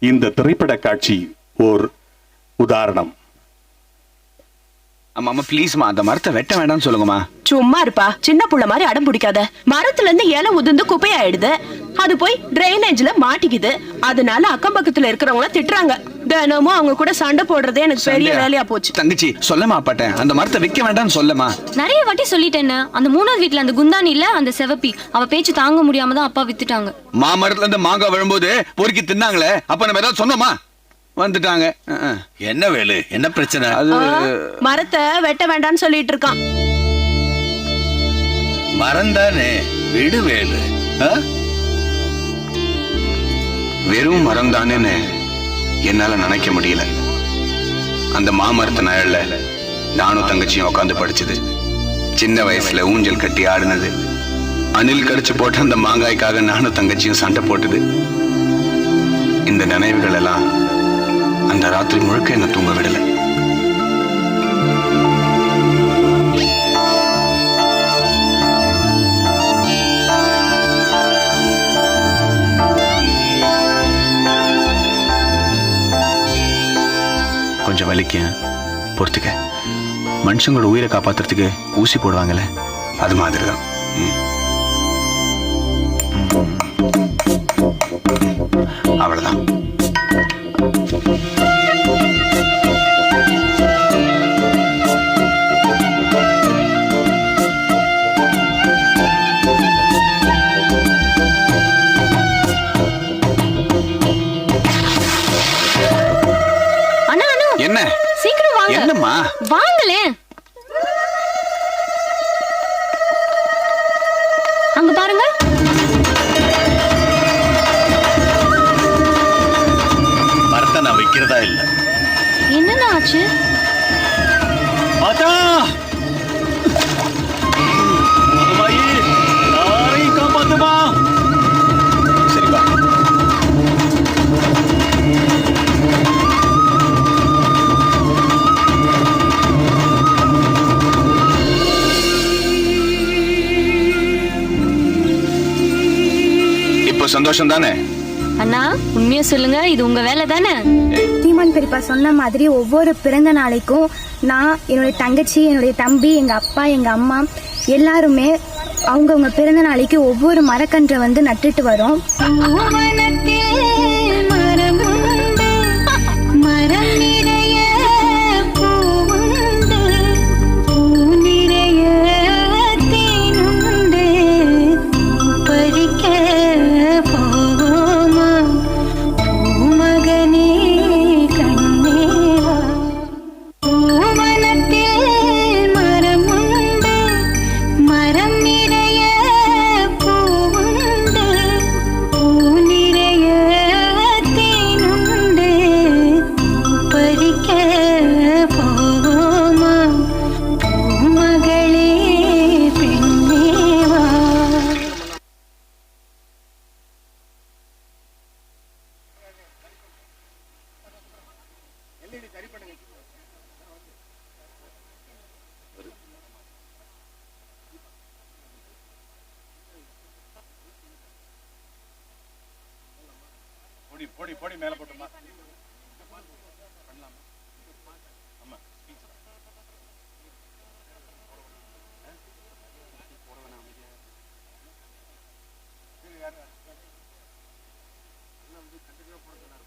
இந்த திரைப்பட காட்சி ஓர் உதாரணம். அம்மா அம்மா ப்ளீஸ்மா அந்த மரத்தை வெட்ட வேண்டாம்னு சொல்லுங்கம்மா. சும்மா இருப்பா. சின்ன புள்ள மாதிரி அடம் பிடிக்காத. மரத்துல இருந்து இலை உதிர்ந்து குப்பையாயிடுது. அது போய் டிரைனேஜ்ல மாட்டிக்குது. அதனால அக்கம் பக்கத்துல இருக்கிறவங்க திட்டுறாங்க. தினமும் அவங்க கூட சண்டை போடுறதே எனக்கு பெரிய வேலையா போச்சு. தங்கச்சி சொல்லமா அப்பாட்ட. அந்த மரத்தை விற்க வேண்டாம்னு சொல்லமா நிறைய வாட்டி சொல்லிட்டேன்னு அந்த மூணாவது வீட்ல அந்த குந்தானி இல்ல அந்த செவப்பி. அவ பேச்சு தாங்க முடியாம தான் அப்பா வித்துட்டாங்க. மாமரத்துல இருந்து மாங்காய் விழும்போது பொறுக்கி தின்னாங்களே. அப்ப நம்ம ஏதாவது சொன்னோமா? வந்துட்டாங்க. என்ன வேலு? என்ன பிரச்சனை? அது மரத்தை வெட்ட வேண்டாம்னு சொல்லிட்டு இருக்கான். மறந்தானே விடு வேலு? வெறும் மரம் தானேன்னு என்னால நினைக்க முடியல. அந்த மாமரத்து நிழல்ல நானும் தங்கச்சியும் உட்காந்து படிச்சது. சின்ன வயசுல ஊஞ்சல் கட்டி ஆடினது. அணில் கடிச்சு போட்ட அந்த மாங்காய்க்காக நானும் தங்கச்சியும் சண்டை போட்டது. இந்த நினைவுகள் எல்லாம் அந்த ராத்திரி முழுக்க என்ன தூங்க விடல. கொஞ்சம் வலிக்கும் பொறுத்துக்க. மனுஷங்களோட உயிரை காப்பாத்துறதுக்கு ஊசி போடுவாங்கல்ல அது மாதிரி தான் அவ்வளவுதான். என்ன? சீக்கிரம் வாங்க. என்னம்மா? வாங்களே. அங்க பாருங்க. மரத்தை நான் வைக்கிறதா இல்ல. என்னண்ணா ஆச்சு? ஆத்தா சந்தோஷம் தானே அண்ணா உண்மையா சொல்லுங்க இது உங்க வேலை தானே சீமான் பெரியப்பா சொன்ன மாதிரி ஒவ்வொரு பிறந்த நாளைக்கும் நான் என்னுடைய தங்கச்சி என்னுடைய தம்பி எங்க அப்பா எங்க அம்மா எல்லாருமே அவங்கவுங்க பிறந்த நாளைக்கு ஒவ்வொரு மரக்கன்றை வந்து நட்டுட்டு வரோம். இப்படி பொடி பொடி மேலே போட்டுமா. பண்ணலாமா கண்டிப்பா போட